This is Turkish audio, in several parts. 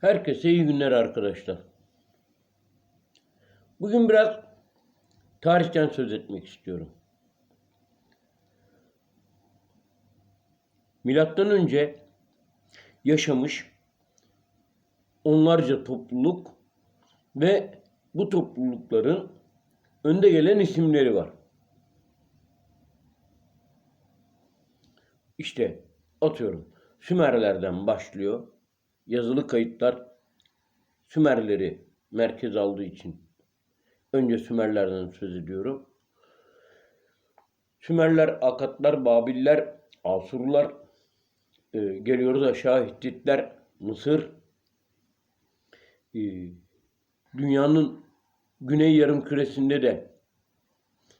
Herkese iyi günler arkadaşlar. Bugün biraz tarihten söz etmek istiyorum. Milattan önce yaşamış onlarca topluluk ve bu toplulukların önde gelen isimleri var. İşte atıyorum Sümerlerden başlıyor. Yazılı kayıtlar Sümerleri merkez aldığı için önce Sümerlerden söz ediyorum. Sümerler, Akatlar, Babiller, Asurlar, e, geliyoruz aşağı Hittitler, Mısır, e, dünyanın güney yarım küresinde de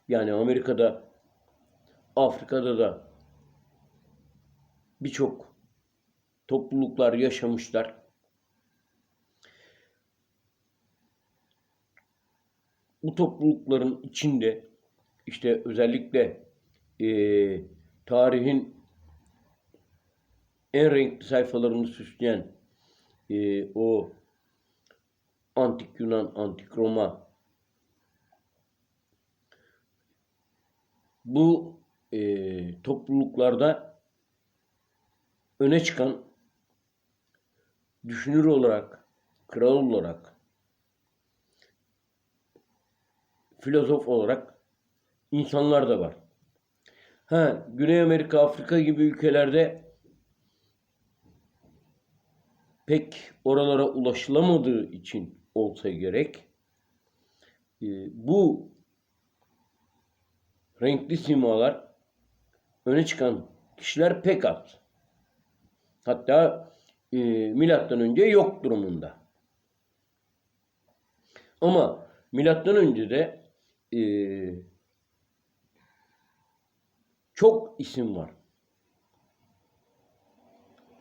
yani Amerika'da, Afrika'da da birçok topluluklar yaşamışlar. Bu toplulukların içinde işte özellikle eee, tarihin en renkli sayfalarını süsleyen eee, o antik Yunan, antik Roma bu eee, topluluklarda öne çıkan düşünür olarak, kral olarak, filozof olarak insanlar da var. Ha, Güney Amerika, Afrika gibi ülkelerde pek oralara ulaşılamadığı için olsa gerek e, bu renkli simalar öne çıkan kişiler pek az. Hatta e, milattan önce yok durumunda. Ama milattan önce de e, çok isim var.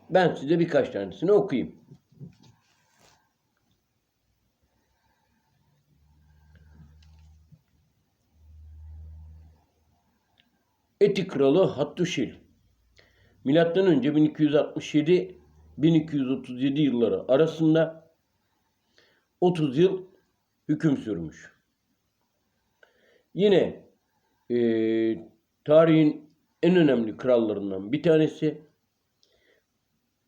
Ben size birkaç tanesini okuyayım. Eti kralı Hattuşil. Milattan önce 1267 1237 yılları arasında 30 yıl hüküm sürmüş. Yine eee, tarihin en önemli krallarından bir tanesi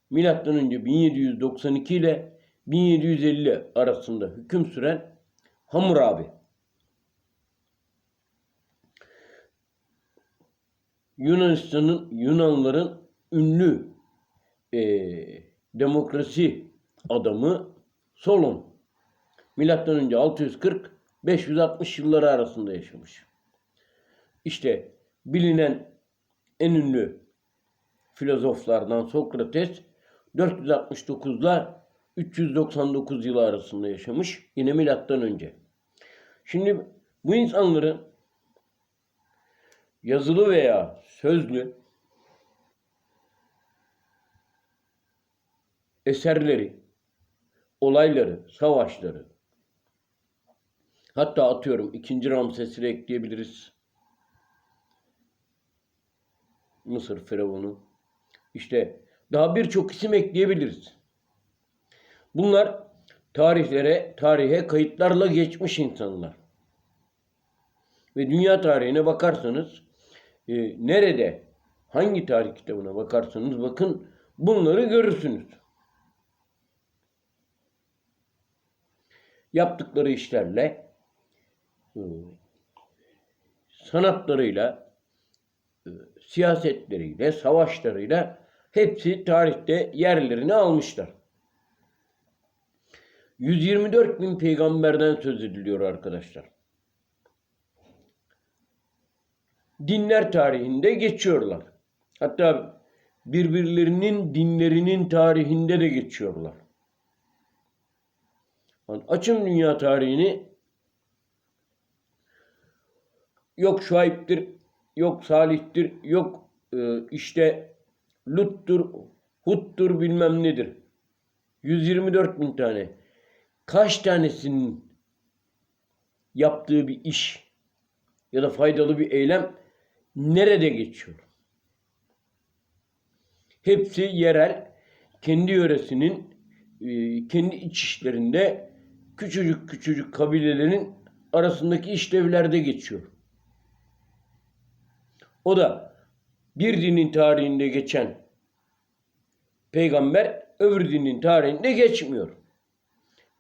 milattan önce 1792 ile 1750 arasında hüküm süren Hammurabi. Yunanistan'ın Yunanların ünlü eee, demokrasi adamı Solon. Milattan önce 640 560 yılları arasında yaşamış. İşte bilinen en ünlü filozoflardan Sokrates 469 ile 399 yılı arasında yaşamış. Yine milattan önce. Şimdi bu insanların yazılı veya sözlü eserleri, olayları, savaşları, hatta atıyorum ikinci Ramses'i ekleyebiliriz. Mısır Firavunu. İşte daha birçok isim ekleyebiliriz. Bunlar tarihlere, tarihe kayıtlarla geçmiş insanlar. Ve dünya tarihine bakarsanız e, nerede, hangi tarih kitabına bakarsanız bakın bunları görürsünüz. Yaptıkları işlerle, e, sanatlarıyla, e, siyasetleriyle, savaşlarıyla hepsi tarihte yerlerini almışlar. 124 bin peygamberden söz ediliyor arkadaşlar. Dinler tarihinde geçiyorlar. Hatta birbirlerinin dinlerinin tarihinde de geçiyorlar. Açın dünya tarihini yok Şuayb'tir, yok Salih'tir, yok e, işte Lut'tur, Hud'dur bilmem nedir. 124 bin tane. Kaç tanesinin yaptığı bir iş ya da faydalı bir eylem nerede geçiyor? Hepsi yerel, kendi yöresinin e, kendi iç işlerinde küçücük küçücük kabilelerin arasındaki işlevlerde geçiyor. O da bir dinin tarihinde geçen peygamber öbür dinin tarihinde geçmiyor.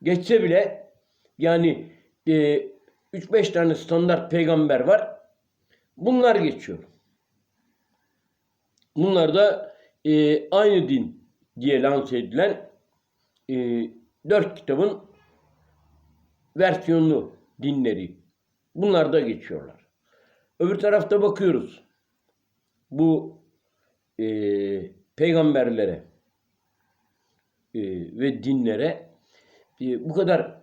Geçse bile yani e, 3-5 tane standart peygamber var. Bunlar geçiyor. Bunlar da e, aynı din diye lanse edilen e, dört kitabın versiyonlu dinleri. Bunlar da geçiyorlar. Öbür tarafta bakıyoruz. Bu e, peygamberlere e, ve dinlere e, bu kadar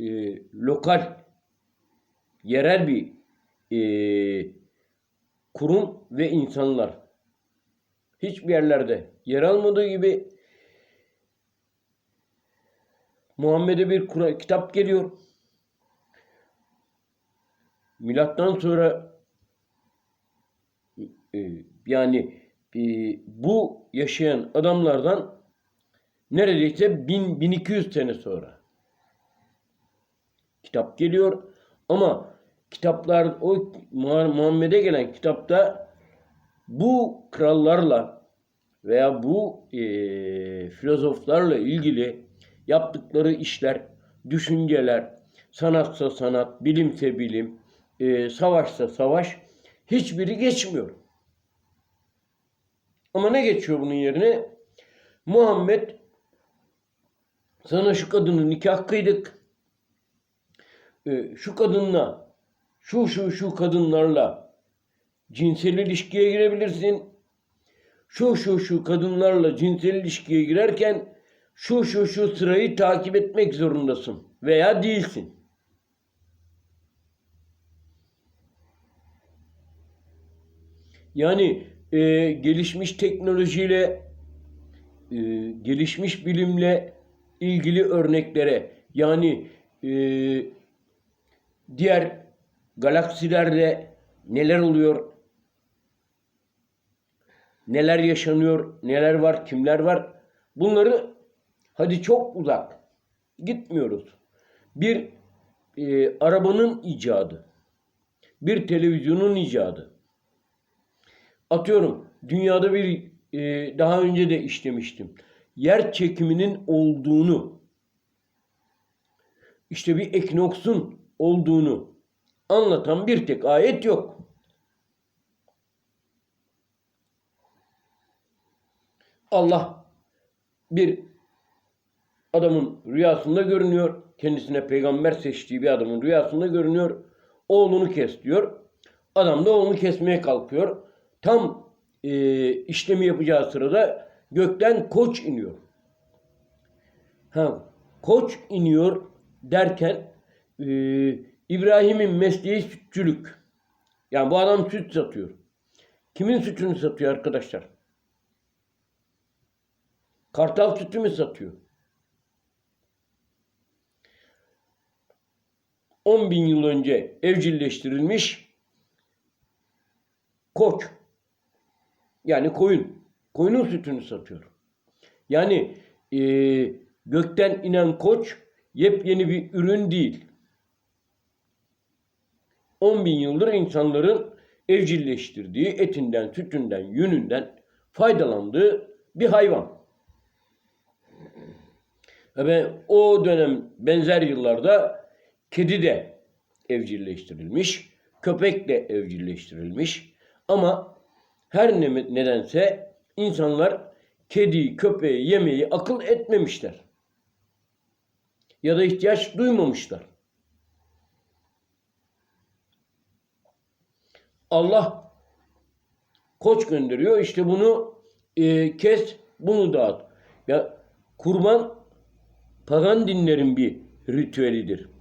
e, lokal, yerel bir e, kurum ve insanlar hiçbir yerlerde yer almadığı gibi Muhammed'e bir Kur'an kitap geliyor. Milattan sonra e, yani e, bu yaşayan adamlardan neredeyse 1000 1200 sene sonra kitap geliyor ama kitaplar o Muhammed'e gelen kitapta bu krallarla veya bu e, filozoflarla ilgili yaptıkları işler, düşünceler, sanatsa sanat, bilimse bilim, e, savaşsa savaş hiçbiri geçmiyor. Ama ne geçiyor bunun yerine? Muhammed sana şu kadını nikah kıydık. E, şu kadınla, şu şu şu kadınlarla cinsel ilişkiye girebilirsin. Şu şu şu kadınlarla cinsel ilişkiye girerken şu şu şu sırayı takip etmek zorundasın veya değilsin. Yani e, gelişmiş teknolojiyle, e, gelişmiş bilimle ilgili örneklere yani e, diğer galaksilerde neler oluyor, neler yaşanıyor, neler var, kimler var bunları hadi çok uzak gitmiyoruz. Bir e, arabanın icadı, bir televizyonun icadı, Atıyorum dünyada bir e, daha önce de işlemiştim. Yer çekiminin olduğunu işte bir eknoksun olduğunu anlatan bir tek ayet yok. Allah bir adamın rüyasında görünüyor. Kendisine peygamber seçtiği bir adamın rüyasında görünüyor. Oğlunu kes diyor. Adam da oğlunu kesmeye kalkıyor tam e, işlemi yapacağı sırada gökten koç iniyor. Ha, koç iniyor derken e, İbrahim'in mesleği sütçülük. Yani bu adam süt satıyor. Kimin sütünü satıyor arkadaşlar? Kartal sütü mü satıyor? 10 bin yıl önce evcilleştirilmiş koç yani koyun. Koyunun sütünü satıyor. Yani e, gökten inen koç yepyeni bir ürün değil. 10 bin yıldır insanların evcilleştirdiği etinden, sütünden, yününden faydalandığı bir hayvan. Ve o dönem benzer yıllarda kedi de evcilleştirilmiş, köpek de evcilleştirilmiş. Ama her ne, nedense insanlar kedi, köpeği yemeyi akıl etmemişler. Ya da ihtiyaç duymamışlar. Allah koç gönderiyor. İşte bunu e, kes, bunu dağıt. Ya kurban pagan dinlerin bir ritüelidir.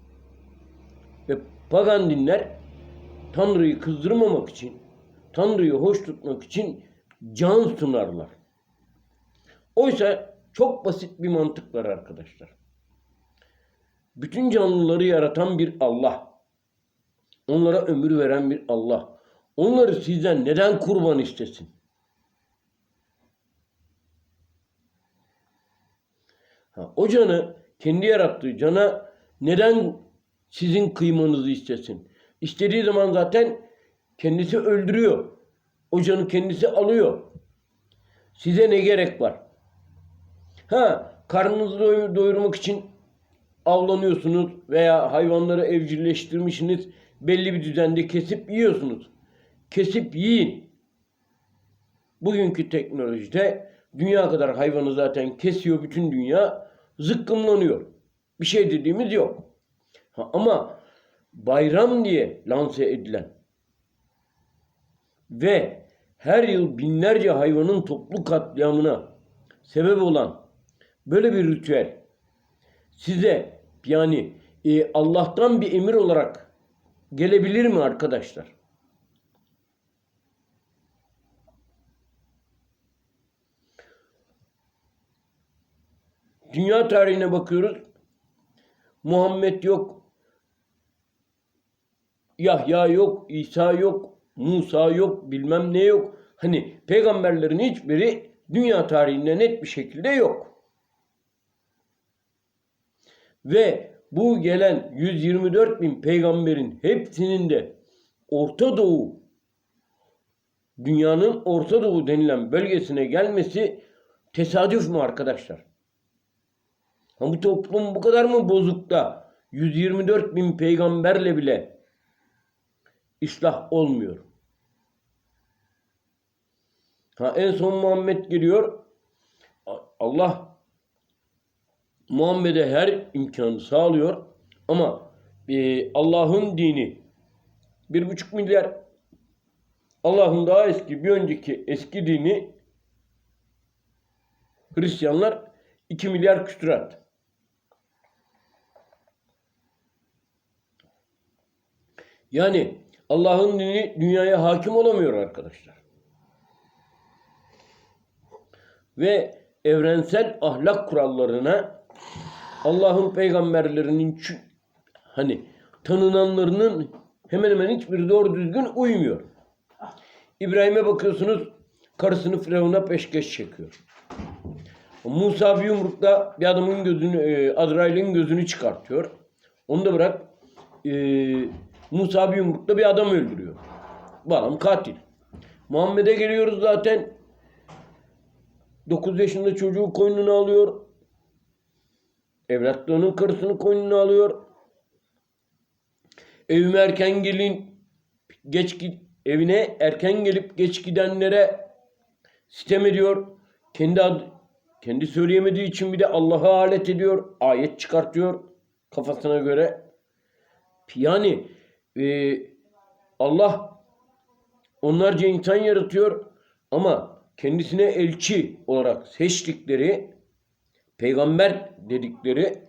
Pagan dinler Tanrı'yı kızdırmamak için Tanrı'yı hoş tutmak için can sunarlar. Oysa çok basit bir mantık var arkadaşlar. Bütün canlıları yaratan bir Allah. Onlara ömür veren bir Allah. Onları sizden neden kurban istesin? Ha, o canı kendi yarattığı cana neden sizin kıymanızı istesin? İstediği zaman zaten kendisi öldürüyor. O kendisi alıyor. Size ne gerek var? Ha, karnınızı doy- doyurmak için avlanıyorsunuz veya hayvanları evcilleştirmişsiniz. Belli bir düzende kesip yiyorsunuz. Kesip yiyin. Bugünkü teknolojide dünya kadar hayvanı zaten kesiyor bütün dünya. Zıkkımlanıyor. Bir şey dediğimiz yok. Ha, ama bayram diye lanse edilen ve her yıl binlerce hayvanın toplu katliamına sebep olan böyle bir ritüel size yani e, Allah'tan bir emir olarak gelebilir mi arkadaşlar? Dünya tarihine bakıyoruz. Muhammed yok. Yahya yok. İsa yok. Musa yok. Bilmem ne yok. Hani peygamberlerin hiçbiri dünya tarihinde net bir şekilde yok. Ve bu gelen 124 bin peygamberin hepsinin de Orta Doğu dünyanın Orta Doğu denilen bölgesine gelmesi tesadüf mü arkadaşlar? Ha bu toplum bu kadar mı bozuk da 124 bin peygamberle bile ıslah olmuyor? Ha en son Muhammed geliyor. Allah Muhammed'e her imkanı sağlıyor ama e, Allah'ın dini bir buçuk milyar Allah'ın daha eski bir önceki eski dini Hristiyanlar 2 milyar küsurat. Yani Allah'ın dini dünyaya hakim olamıyor arkadaşlar. Ve evrensel ahlak kurallarına Allah'ın peygamberlerinin hani tanınanlarının hemen hemen hiçbiri doğru düzgün uymuyor. İbrahim'e bakıyorsunuz karısını Firavun'a peşkeş çekiyor. Musa bir yumrukla bir adamın gözünü, e, Azrail'in gözünü çıkartıyor. Onu da bırak. E, Musa bir yumrukla bir adam öldürüyor. Bu adam katil. Muhammed'e geliyoruz zaten. 9 yaşında çocuğu koynuna alıyor. Evlatlığının karısını koynuna alıyor. Evime erken gelin, geç git, evine erken gelip geç gidenlere sitem ediyor. Kendi ad, kendi söyleyemediği için bir de Allah'a alet ediyor. Ayet çıkartıyor kafasına göre. Yani e, Allah onlarca insan yaratıyor ama kendisine elçi olarak seçtikleri peygamber dedikleri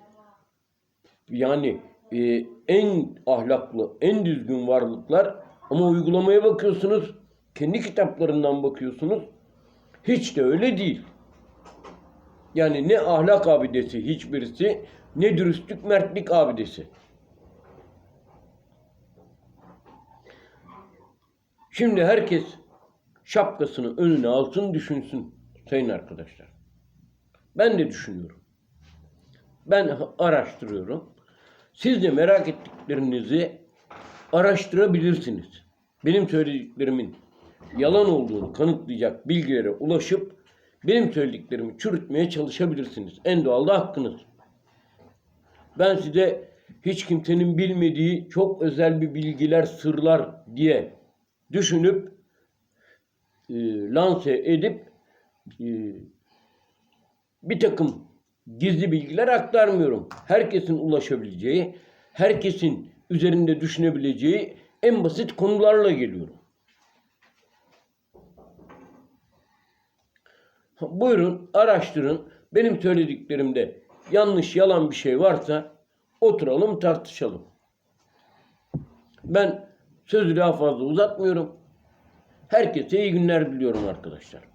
yani e, en ahlaklı, en düzgün varlıklar ama uygulamaya bakıyorsunuz, kendi kitaplarından bakıyorsunuz, hiç de öyle değil. Yani ne ahlak abidesi hiçbirisi, ne dürüstlük, mertlik abidesi. Şimdi herkes şapkasını önüne alsın düşünsün sayın arkadaşlar. Ben de düşünüyorum. Ben araştırıyorum. Siz de merak ettiklerinizi araştırabilirsiniz. Benim söylediklerimin yalan olduğunu kanıtlayacak bilgilere ulaşıp benim söylediklerimi çürütmeye çalışabilirsiniz. En doğal da hakkınız. Ben size hiç kimsenin bilmediği çok özel bir bilgiler, sırlar diye düşünüp e, lanse edip e, bir takım gizli bilgiler aktarmıyorum. Herkesin ulaşabileceği, herkesin üzerinde düşünebileceği en basit konularla geliyorum. Buyurun, araştırın. Benim söylediklerimde yanlış, yalan bir şey varsa oturalım, tartışalım. Ben sözü daha fazla uzatmıyorum. Herkese iyi günler diliyorum arkadaşlar.